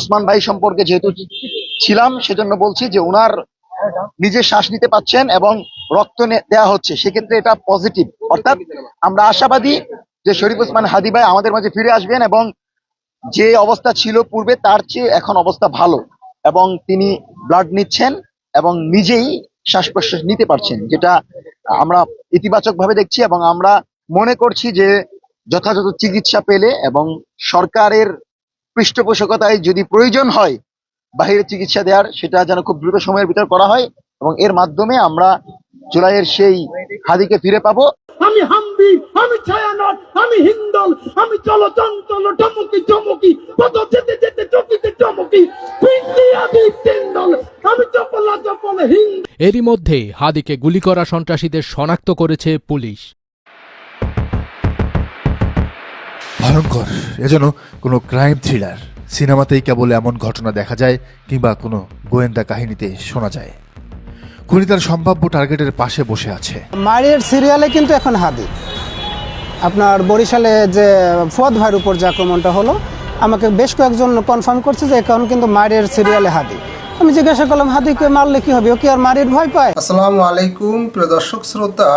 উসমান ভাই সম্পর্কে যেহেতু ছিলাম, সেজন্য বলছি যে ওনার নিজে শ্বাস নিতে পাচ্ছেন এবং রক্ত দেয়া হচ্ছে, সেক্ষেত্রে এটা পজিটিভ অর্থাৎ আমরা আশাবাদী যে শরীফ উসমান হাদি ভাই আমাদের মাঝে ফিরে আসবেন এবং যে অবস্থা ছিল পূর্বে, তার চেয়ে এখন অবস্থা ভালো এবং তিনি ব্লাড নিচ্ছেন এবং নিজেই শ্বাস প্রশ্বাস নিতে পারছেন, যেটা আমরা ইতিবাচক ভাবে দেখছি এবং আমরা মনে করছি যে যথাযথ চিকিৎসা পেলে এবং সরকারের পৃষ্ঠপোষকতায় যদি প্রয়োজন হয় বাহিরে চিকিৎসা দেওয়ার সেটা যেন খুব দ্রুত সময়ের ভিতর করা হয় এবং এর মাধ্যমে আমরা জুলাইয়ের সেই হাদিকে ফিরে পাবো। আমি হাম্বি আমি ছায়ানট আমি হিন্দল আমি চলো চঞ্চল টমকি চমকি কত যেতে যেতে চকিতে চমকি পিন্ডি আদি তিন্দল আমি চপলা চপল হিন্দ এরই মধ্যে হাদিকে গুলি করা সন্ত্রাসীদের শনাক্ত করেছে পুলিশ। ভয়ঙ্কর। এ যেন কোনো ক্রাইম থ্রিলার সিনেমাতেই কেবল এমন ঘটনা দেখা যায় কিংবা কোনো গোয়েন্দা কাহিনীতে শোনা যায়। খুনি তার সম্ভাব্য টার্গেটের পাশে বসে আছে। মারিয়ার সিরিয়ালে কিন্তু এখন হাদি। আপনার বরিশালে যে ফুয়াদ ভাইয়ের উপর যে আক্রমণটা হলো আমাকে বেশ কয়েকজন কনফার্ম করছে যে এখন কিন্তু মারিয়ার সিরিয়ালে হাদি। আমি জিজ্ঞাসা করলাম হাদিকে মারলে কি হবে? ও কি আর মারির ভয় পায়? আসসালামু আলাইকুম প্রিয় দর্শক শ্রোতা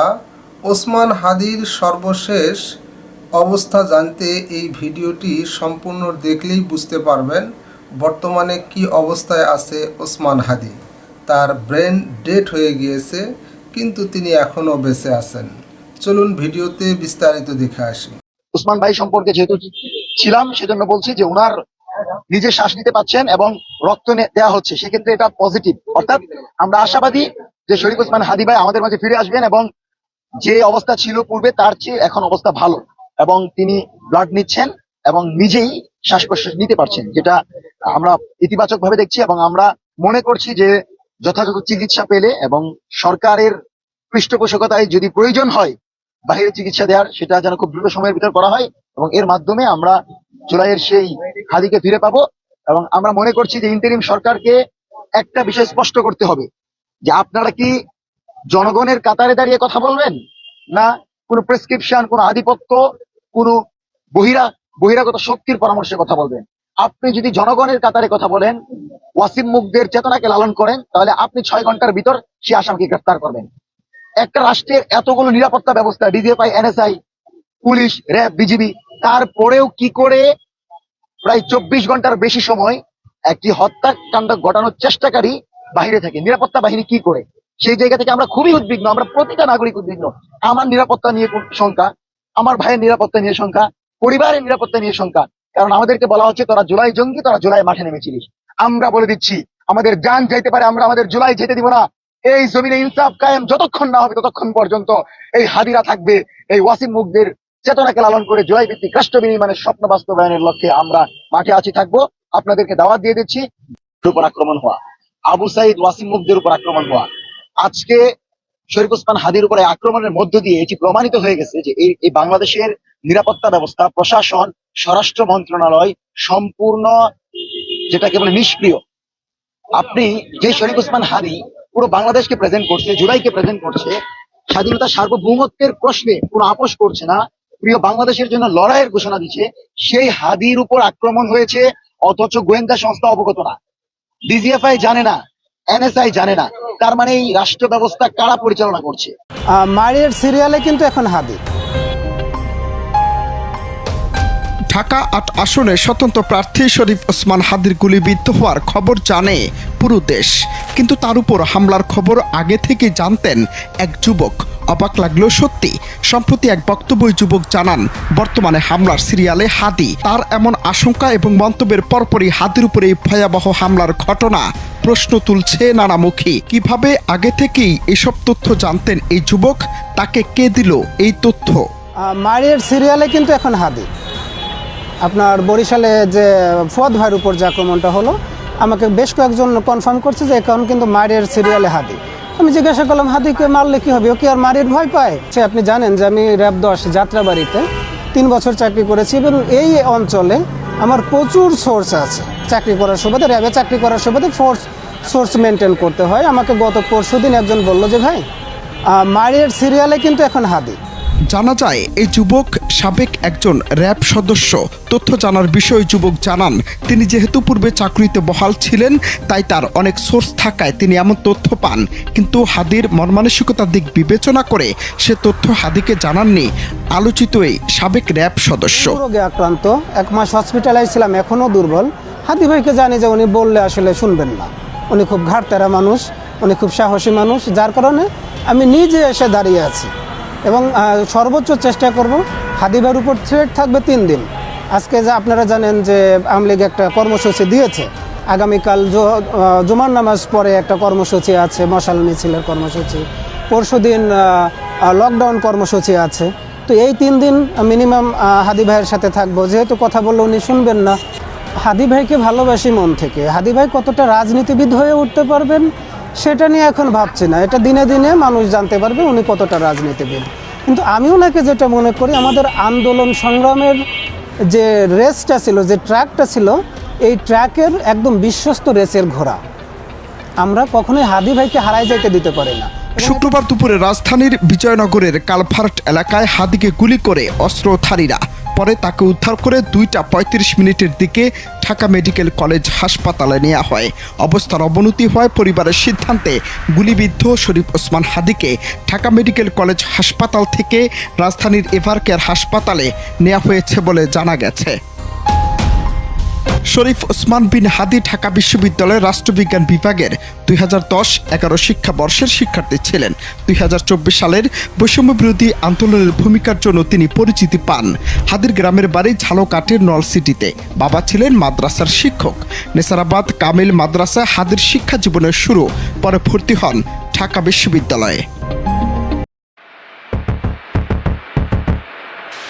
ওসমান হাদির সর্বশেষ অবস্থা জানতে এই ভিডিওটি সম্পূর্ণ দেখলেই বুঝতে পারবেন বর্তমানে কি অবস্থায় আছে ওসমান হাদি। তার ব্রেন ডেট হয়ে গিয়েছে, কিন্তু তিনি এখনও বেঁচে আছেন। চলুন ভিডিওতে বিস্তারিত দেখে আসি। উসমান ভাই সম্পর্কে যেহেতু ছিলাম, সেজন্য বলছি যে ওনার নিজে শ্বাস নিতে পাচ্ছেন এবং রক্ত দেয়া হচ্ছে, সেক্ষেত্রে এটা পজিটিভ অর্থাৎ আমরা আশাবাদী যে শরীফ উসমান হাদি ভাই আমাদের মাঝে ফিরে আসবেন এবং যে অবস্থা ছিল পূর্বে, তার চেয়ে এখন অবস্থা ভালো। এবং তিনি ব্লাড নিচ্ছেন এবং নিজেই শ্বাস প্রশ্বাস নিতে পারছেন, যেটা আমরা ইতিবাচক ভাবে দেখছি এবং আমরা মনে করছি যে যথাযথ চিকিৎসা পেলে এবং সরকারের পৃষ্ঠপোষকতায় যদি প্রয়োজন হয় বাহিরে চিকিৎসা দেওয়ার, সেটা যেন খুব দ্রুত সময়ের ভিতর করা হয় এবং এর মাধ্যমে আমরা জুলাইয়ের সেই হাদিকে ফিরে পাবো এবং আমরা মনে করছি যে ইন্টারিম সরকারকে একটা বিষয় স্পষ্ট করতে হবে, যে আপনারা কি জনগণের কাতারে দাঁড়িয়ে কথা বলবেন না কোনো প্রেসক্রিপশন কোনো আধিপত্য, কোনো বহিরা, বহিরাগত শক্তির পরামর্শে কথা বলবেন। আপনি যদি জনগণের কাতারে কথা বলেন, ওয়াসিম মুখদের চেতনাকে লালন করেন, তাহলে আপনি ছয় ঘণ্টার ভিতর সে আসামকে গ্রেফতার করবেন। একটা রাষ্ট্রের এতগুলো নিরাপত্তা ব্যবস্থা, DGFI, NSI, police, RAB, BGB, তারপরেও কি করে প্রায় চব্বিশ ঘণ্টার বেশি সময় একটি হত্যাকাণ্ড ঘটানোর চেষ্টাকারী বাহিরে থাকে? নিরাপত্তা বাহিনী কি করে? সেই জায়গা থেকে আমরা খুবই উদ্বিগ্ন, আমরা প্রতিটা নাগরিক উদ্বিগ্ন। আমার নিরাপত্তা নিয়ে শঙ্কা, আমার ভাইয়ের নিরাপত্তা নিয়ে শঙ্কা, পরিবারের নিরাপত্তা নিয়ে শঙ্কা। কারণ আমাদেরকে বলা হচ্ছে, তোরা জুলাই জঙ্গি, তোরা জুলাই মাঠে নেমেছিলিস। আমরা বলে দিচ্ছি, আমাদের যান যাইতে পারে, আমরা আমাদের জুলাই যেতে দিব না। এই জমিনে ইনসাফ কায়েম যতক্ষণ না হবে ততক্ষণ পর্যন্ত এই হাদিরা থাকবে, এই ওয়াসিম মুখদের চেতনাকে লালন করে জুলাই ভিত্তিক রাষ্ট্র বিনির্মাণের স্বপ্ন বাস্তবায়নের লক্ষ্যে আমরা মাঠে আছি, থাকব। আপনাদেরকে দাওয়াত দিয়ে দিচ্ছি উপর আক্রমণ হওয়া। আবু সাইদ ওয়াসিম মুখদের উপর আক্রমণ হওয়া। আজকে শরীফ ওসমান হাদির উপরে আক্রমণের মধ্য দিয়ে এটি প্রমাণিত হয়ে গেছে যে এই বাংলাদেশের নিরাপত্তা ব্যবস্থা, প্রশাসন, স্বরাষ্ট্র মন্ত্রণালয় সম্পূর্ণ যেটাকে বলে নিষ্ক্রিয়। আপনি যে শরীফ ওসমান হাদি পুরো বাংলাদেশকে প্রেজেন্ট করছে জুলাইকে প্রেজেন্ট করছে, স্বাধীনতা সার্বভৌমত্বের প্রশ্নে কোনো আপোষ করছে না, প্রিয় বাংলাদেশের জন্য লড়াইয়ের ঘোষণা দিচ্ছে, সেই হাদির উপর আক্রমণ হয়েছে, অথচ গোয়েন্দা সংস্থা অবগত না। ডিজিএফআই জানে না এনএসআই জানে না। তার মানে এই রাষ্ট্র ব্যবস্থা কারা পরিচালনা করছে? মারিয়ার সিরিয়ালে কিন্তু এখন হাদি ঢাকা আট আসনে স্বতন্ত্র প্রার্থী শরীফ ওসমান হাদির গুলিবিদ্ধ হওয়ার খবর জানে পুরো দেশ। কিন্তু তার উপর হামলার খবর আগে থেকে জানতেন এক যুবক। অবাক লাগলেও সত্যি। সম্প্রতি এক বক্তব্য যুবক জানান বর্তমানে হামলার সিরিয়ালে হাদি। তার এমন আশঙ্কা এবং মন্তব্যের পরপরই হাদির উপরে এই ভয়াবহ হামলার ঘটনা প্রশ্ন তুলছে নানামুখী। কীভাবে আগে থেকেই এসব তথ্য জানতেন এই যুবক? তাকে কে দিল এই তথ্য? মারিয়ার সিরিয়ালে কিন্তু এখন হাদি আপনার বরিশালে যে ফুয়াদ ভাইয়ের উপর যে আক্রমণটা হলো, আমাকে বেশ কয়েকজন কনফার্ম করছে যে এখন কিন্তু মারিয়ার সিরিয়ালে হাদি আমি জিজ্ঞাসা করলাম, হাদিকে মারলে কি হবে? ও কি আর মারির ভয় পায়? সে, আপনি জানেন যে আমি র্যাব দশ যাত্রাবাড়িতে তিন বছর চাকরি করেছি এবং এই অঞ্চলে আমার প্রচুর সোর্স আছে। চাকরি করার সুবাদে, র্যাবে চাকরি করার সুবাদে ফোর্স সোর্স মেনটেন করতে হয়। আমাকে গত পরশু দিন একজন বলল যে, ভাই মারিয়ার সিরিয়ালে কিন্তু এখন হাদি জানা যায়, এই যুবক সাবেক একজন র্যাব সদস্য। তথ্য জানার বিষয়ে যুবক জানান, তিনি যেহেতু পূর্বে চাকরিতে বহাল ছিলেন, তাই তার অনেক সোর্স থাকায় তিনি এমন তথ্য পান। কিন্তু হাদির মনমানসিকতার দিক বিবেচনা করে সে তথ্য হাদিকে জানাননি, আলোচিত এই সাবেক র্যাব সদস্য। রোগে আক্রান্ত, এক মাস হসপিটালাইজ ছিলাম এখনও দুর্বল। হাদি ভাইকে জানি যে উনি বললে আসলে শুনবেন না। উনি খুব ঘাটতেরা মানুষ, উনি খুব সাহসী মানুষ, যার কারণে আমি নিজে এসে দাঁড়িয়ে আছি। এবং সর্বোচ্চ চেষ্টা করব। হাদি ভাইয়ের উপর থ্রেট থাকবে তিন দিন। আজকে যে আপনারা জানেন যে আওয়ামী লীগ একটা কর্মসূচি দিয়েছে। আগামীকাল জুমার নামাজ পরে একটা কর্মসূচি আছে, মশাল মিছিলের কর্মসূচি। পরশু দিন লকডাউন কর্মসূচি আছে। তো এই তিন দিন মিনিমাম হাদি ভাইয়ের সাথে থাকব। যেহেতু কথা বললে উনি শুনবেন না। হাদি ভাইকে ভালোবাসি মন থেকে। হাদি ভাই কতটা রাজনীতিবিদ হয়ে উঠতে পারবেন? সেটা নিয়ে এখন ভাবছি না। এটা দিনে দিনে মানুষ জানতে পারবে উনি কতটা রাজনীতিবিদ। কিন্তু আমি ওনাকে যেটা মনে করি, আমাদের আন্দোলন সংগ্রামের যে রেসটা ছিল, যে ট্র্যাকটা ছিল, এই ট্র্যাকের একদম বিশ্বস্ত রেসের ঘোড়া। আমরা কখনোই হাদি ভাইকে হারাই যাইতে দিতে পারি না। শুক্রবার দুপুরে রাজধানীর বিজয়নগরের কালফার্ট এলাকায় হাদিকে গুলি করে অস্ত্রধারীরা পরে তাকে উদ্ধার করে দুইটা পঁয়ত্রিশ মিনিটের দিকে ঢাকা মেডিকেল কলেজ হাসপাতালে নেওয়া হয়। অবস্থার অবনতি হয় পরিবারের সিদ্ধান্তে। গুলিবিদ্ধ শরীফ ওসমান হাদিকে ঢাকা মেডিকেল কলেজ হাসপাতাল থেকে রাজধানীর এভারকেয়ার হাসপাতালে নেওয়া হয়েছে বলে জানা গেছে। শরীফ ওসমান বিন হাদি ঢাকা বিশ্ববিদ্যালয়ের রাষ্ট্রবিজ্ঞান বিভাগের দুই হাজার দশ এগারো শিক্ষাবর্ষের শিক্ষার্থী ছিলেন। দুই হাজার চব্বিশ সালের বৈষম্য বিরোধী আন্দোলনের ভূমিকার জন্য তিনি পরিচিতি পান। হাদির গ্রামের বাড়ি ঝালকাটের নলসিটিতে বাবা ছিলেন মাদ্রাসার শিক্ষক। নেসারাবাদ কামিল মাদ্রাসা হাদির শিক্ষা জীবনের শুরু, পরে ভর্তি হন ঢাকা বিশ্ববিদ্যালয়ে।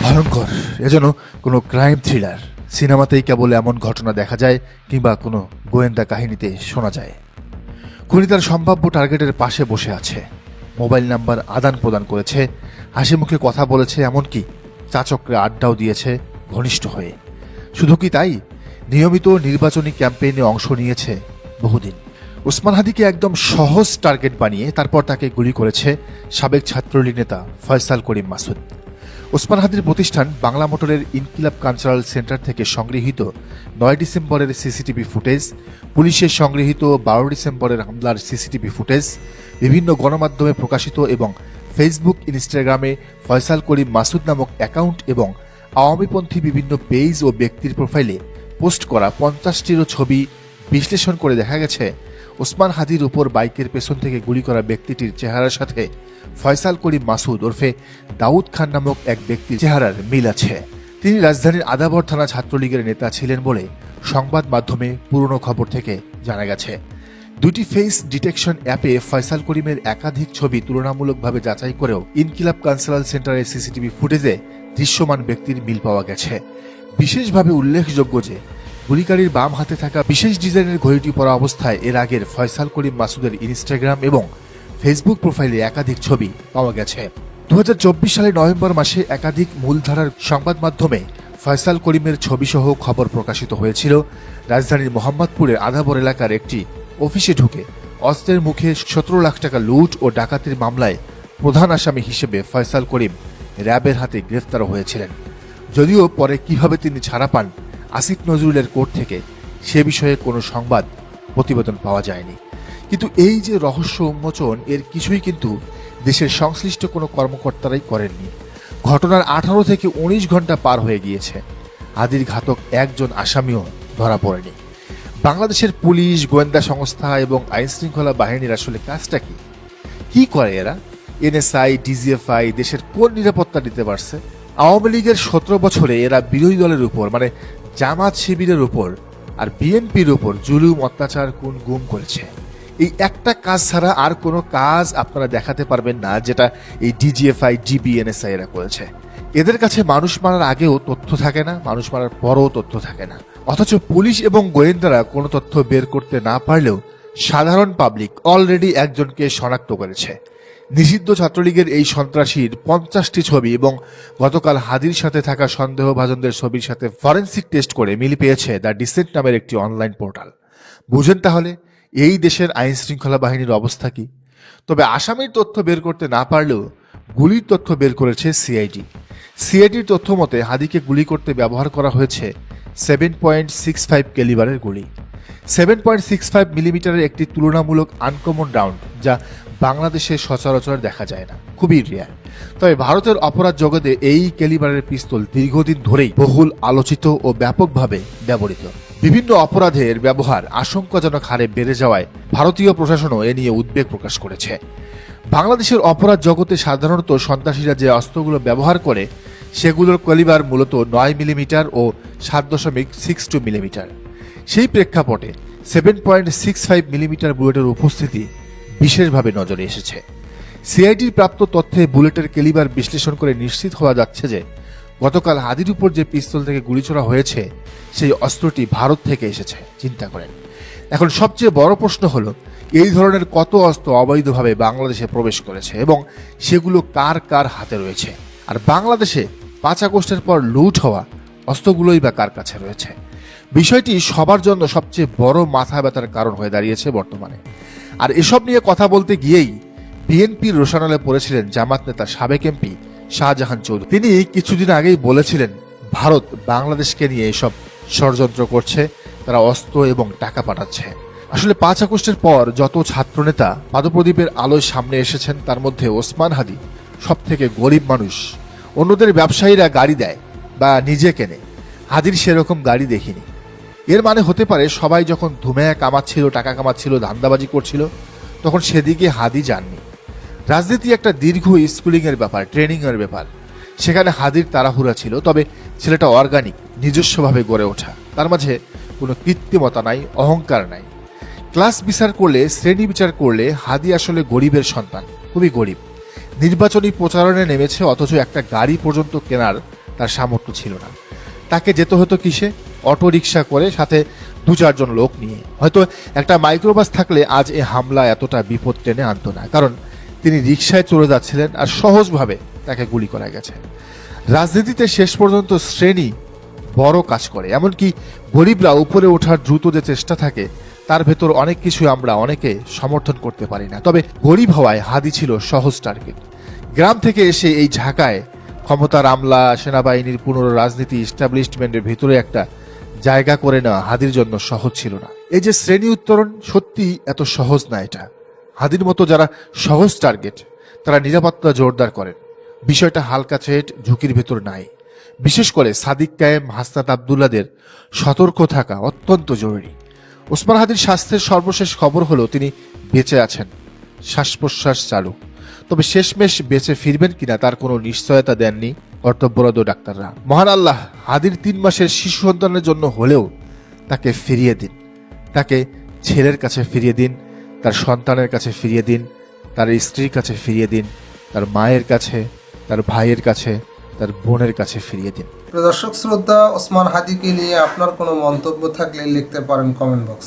ভয়ঙ্কর, এ যেন কোনো ক্রাইম থ্রিলার। সিনেমাতেই কেবল এমন ঘটনা দেখা যায় কিংবা কোনো গোয়েন্দা কাহিনীতে শোনা যায়। খুনি তার সম্ভাব্য টার্গেটের পাশে বসে আছে। মোবাইল নাম্বার আদান প্রদান করেছে। হাসি মুখে কথা বলেছে, এমনকি চাচকরে আড্ডাও দিয়েছে ঘনিষ্ঠ হয়ে। শুধু কি তাই? নিয়মিত নির্বাচনী ক্যাম্পেইনে অংশ নিয়েছে বহুদিন। উসমান হাদিকে একদম সহজ টার্গেট বানিয়ে তারপর তাকে গুলি করেছে সাবেক ছাত্রলীগ নেতা ফয়সাল করিম মাসুদ। ওসমান হাদির প্রতিষ্ঠান বাংলা মোটরের ইনকিলাব কালচারাল সেন্টার থেকে সংগৃহীত নয় ডিসেম্বরের সিসিটিভি ফুটেজ পুলিশের সংগৃহীত বারো ডিসেম্বরের হামলার সিসিটিভি ফুটেজ, বিভিন্ন গণমাধ্যমে প্রকাশিত এবং ফেসবুক, ইনস্টাগ্রামে ফয়সাল করিম মাসুদ নামক অ্যাকাউন্ট এবং আওয়ামীপন্থী বিভিন্ন পেজ ও ব্যক্তির প্রোফাইলে পোস্ট করা পঞ্চাশটিরও ছবি বিশ্লেষণ করে দেখা গেছে। ওসমান হাদির উপর বাইকের পেছন থেকে গুলি করা ব্যক্তিটির চেহারার সাথে ফয়সাল করিম মাসুদ ওরফে দাউদ খান নামক এক ব্যক্তির চেহারার মিল আছে। তিনি রাজধানীর আদাবর থানা ছাত্রলীগের নেতা ছিলেন বলে সংবাদ মাধ্যমে পুরনো খবর থেকে জানা গেছে। দুটি ফেস ডিটেকশন অ্যাপে ফয়সাল করিমের একাধিক ছবি তুলনামূলকভাবে যাচাই করেও ইনকিলাব কালচারাল সেন্টারের সিসিটিভি ফুটেজে দৃশ্যমান ব্যক্তির মিল পাওয়া গেছে। বিশেষভাবে উল্লেখযোগ্য যে গুলিকারীর বাম হাতে থাকা বিশেষ ডিজাইনের ঘড়িটি পরা অবস্থায় এর আগের ফয়সাল করিম মাসুদের ইনস্টাগ্রাম এবং ফেসবুক প্রোফাইলে একাধিক ছবি পাওয়া গেছে। দু হাজার চব্বিশ সালের নভেম্বর মাসে একাধিক মূলধারার সংবাদ মাধ্যমে ফয়সাল করিমের ছবিসহ খবর প্রকাশিত হয়েছিল। রাজধানীর মোহাম্মদপুরের আধাবর এলাকার একটি অফিসে ঢুকে অস্ত্রের মুখে সতেরো লাখ টাকা লুট ও ডাকাতির মামলায় প্রধান আসামি হিসেবে ফয়সাল করিম র্যাবের হাতে গ্রেফতার হয়েছিলেন। যদিও পরে কীভাবে তিনি ছাড়া পান আসিফ নজরুলের কোর্ট থেকে সে বিষয়ে কোনো সংবাদ, প্রতিবেদন পাওয়া যায়নি। কিন্তু এই যে রহস্য উন্মোচন, এর কিছুই কিন্তু দেশের সংশ্লিষ্ট কোনো কর্মকর্তারাই করেননি। ঘটনার আঠারো থেকে উনিশ ঘণ্টা পার হয়ে গিয়েছে। আদির ঘাতক একজন আসামিও ধরা পড়েনি। বাংলাদেশের পুলিশ, গোয়েন্দা সংস্থা এবং আইনশৃঙ্খলা বাহিনীর আসলে কাজটা কি? কি করে এরা? এনএসআই, ডিজিএফআই দেশের কোন নিরাপত্তা দিতে পারছে? আওয়ামী লীগের সতেরো বছরে এরা বিরোধী দলের উপর মানে জামাত শিবিরের উপর আর বিএনপির উপর জুলুম, অত্যাচার কোন গুম করেছে। এই একটা কাজ ছাড়া আর কোনো কাজ আপনারা দেখাতে পারবেন না, যেটা এই ডিজিএফআই, ডিবিএনএসআই এরা করেছে। এদের কাছে মানুষ মারার আগেও তথ্য থাকে না, মানুষ মারার পরও তথ্য থাকে না। অথচ পুলিশ এবং গোয়েন্দারা কোনো তথ্য বের করতে না পারলেও সাধারণ পাবলিক অলরেডি একজনকে শনাক্ত করেছে। নিষিদ্ধ ছাত্রলীগের এই সন্ত্রাসীর পঞ্চাশটি ছবি এবং গতকাল হাদির সাথে থাকা সন্দেহভাজনদের ছবির সাথে ফরেন্সিক টেস্ট করে মিল পেয়েছে দ্য ডিসেন্ট নামের একটি অনলাইন পোর্টাল। বুঝেন তাহলে, এই দেশের আইন শৃঙ্খলা বাহিনীর অবস্থা কি? তবে আসামির তথ্য বের করতে না পারলেও গুলির তথ্য বের করেছে সিআইডি। সিআইডির তথ্য মতে হাদিকে গুলি করতে ব্যবহার করা হয়েছে সেভেন পয়েন্ট সিক্স ফাইভ ক্যালিবারের গুলি। সেভেন পয়েন্ট সিক্স ফাইভ মিলিমিটারের একটি তুলনামূলক আনকমন রাউন্ড যা বাংলাদেশে সচরাচর দেখা যায় না। খুবই রেয়ার তবে ভারতের অপরাধ জগতে এই ক্যালিবারের পিস্তল দীর্ঘদিন ধরেই বহুল আলোচিত ও ব্যাপকভাবে ব্যবহৃত। বিভিন্ন অপরাধের ব্যবহার আশঙ্কাজনক হারে বেড়ে যাওয়ায় ভারতীয় প্রশাসনও এ নিয়ে উদ্বেগ প্রকাশ করেছে। বাংলাদেশের অপরাধ জগতে সাধারণত সন্ত্রাসীরা যে অস্ত্রগুলো ব্যবহার করে, সেগুলোর ক্যালিবার মূলত নয় মিলিমিটার ও সাত দশমিক সিক্স টু মিলিমিটার। সেই প্রেক্ষাপটে seven point six five millimetre বুলেটের উপস্থিতি বিশেষভাবে নজরে এসেছে। সিআইডির প্রাপ্ত তথ্যে বুলেটের কেলিবার বিশ্লেষণ করে নিশ্চিত হওয়া যাচ্ছে যে গতকাল হাদির উপর যে পিস্তল থেকে গুলি ছোড়া হয়েছে, সেই অস্ত্রটি ভারত থেকে এসেছে, চিন্তা করেন। এখন সবচেয়ে বড় প্রশ্ন হলো, এই ধরনের কত অস্ত্র অবৈধভাবে বাংলাদেশে প্রবেশ করেছে এবং সেগুলো কার কার হাতে রয়েছে? আর বাংলাদেশে পাঁচ আগস্টের পর লুট হওয়া অস্ত্রগুলোই বা কার কাছে রয়েছে? বিষয়টি সবার জন্য সবচেয়ে বড় মাথা ব্যথার কারণ হয়ে দাঁড়িয়েছে বর্তমানে। আর এসব নিয়ে কথা বলতে গিয়েই বিএনপির রোশানলে পড়েছিলেন জামাত নেতা সাবেক এমপি শাহজাহান চৌধুরী। তিনি কিছুদিন আগেই বলেছিলেন, ভারত বাংলাদেশকে নিয়ে এসব ষড়যন্ত্র করছে, তারা অস্ত্র এবং টাকা পাঠাচ্ছে। আসলে পাঁচ আগস্টের পর যত ছাত্রনেতা পাদপ্রদীপের আলোয় সামনে এসেছেন, তার মধ্যে ওসমান হাদি সব থেকে গরিব মানুষ। অন্যদের ব্যবসায়ীরা গাড়ি দেয় বা নিজে কেনে। হাদির সেরকম গাড়ি দেখিনি। এর মানে হতে পারে সবাই যখন ধুমেয়া কামাচ্ছিল, টাকা কামাচ্ছিল, ধান্দাবাজি করছিল, তখন সেদিকে হাদি যাননি। রাজনীতি একটা দীর্ঘ স্কুলিং এর ব্যাপার ট্রেনিং এর ব্যাপার। সেখানে হাদির তাড়াহুড়া ছিল, তবে ছেলেটা অর্গানিক নিজস্বভাবে গড়ে ওঠা। তার মাঝে কোনো কৃত্রিমতা নাই, অহংকার নাই। ক্লাস বিচার করলে, শ্রেণি বিচার করলে হাদি আসলে গরিবের সন্তান, খুবই গরিব। নির্বাচনী প্রচারণে নেমেছে, অথচ একটা গাড়ি পর্যন্ত কেনার তার সামর্থ্য ছিল না। তাকে যেতে হতো কিসে? অটো রিক্সা করে সাথে দু চারজন লোক নিয়ে। হয়তো একটা মাইক্রোবাস থাকলে আজ এ হামলা এতটা বিপদ টেনে আনতো না, কারণ তিনি রিক্সায় চলে যাচ্ছিলেন আর সহজভাবে তাকে গুলি করা গেছে। রাজনীতিতে শেষ পর্যন্ত শ্রেণি বড় কাজ করে, এমনকি গরিবরা উপরে ওঠার দ্রুত যে চেষ্টা থাকে, তার ভেতর অনেক কিছু আমরা অনেকে সমর্থন করতে পারি না। তবে গরিব হওয়ায় হাদি ছিল সহজ টার্গেট। গ্রাম থেকে এসে এই ঢাকায় ক্ষমতার আমলা, সেনাবাহিনীর পুনর রাজনীতি ইস্টাবলিশমেন্টের ভিতরে একটা জায়গা করে নেওয়া হাদির জন্য সহজ ছিল না। এই যে শ্রেণি উত্তরণ সত্যি এত সহজ না এটা। হাদির মতো যারা সহজ টার্গেট তারা নিরাপত্তা জোরদার করেন। বিষয়টা হালকা ছেট, ঝুঁকির ভেতর নাই। বিশেষ করে সাদিক কায়েম, হাসনাত আবদুল্লাদের সতর্ক থাকা অত্যন্ত জরুরি। ওসমান হাদির স্বাস্থ্যের সর্বশেষ খবর হলো তিনি বেঁচে আছেন। শ্বাস প্রশ্বাস চালু। তবে শেষমেশ বেঁচে ফিরবেন কিনা তার কোনো নিশ্চয়তা দেননি। কর্তব্যরত ডাক্তাররা। মহান আল্লাহ হাদির তিন মাসের শিশু সন্তানের জন্য হলেও তাকে ফিরিয়ে দিন। তাকে ছেলের কাছে ফিরিয়ে দিন, তার সন্তানের কাছে ফিরিয়ে দিন, তার স্ত্রীর কাছে ফিরিয়ে দিন, তার মায়ের কাছে, তার ভাইয়ের কাছে, তার বোনের কাছে ফিরিয়ে দিন। প্রদর্শক শ্রদ্ধা ওসমান হাদিকে নিয়ে আপনার কোনো মন্তব্য থাকলে লিখতে পারেন কমেন্ট বক্স।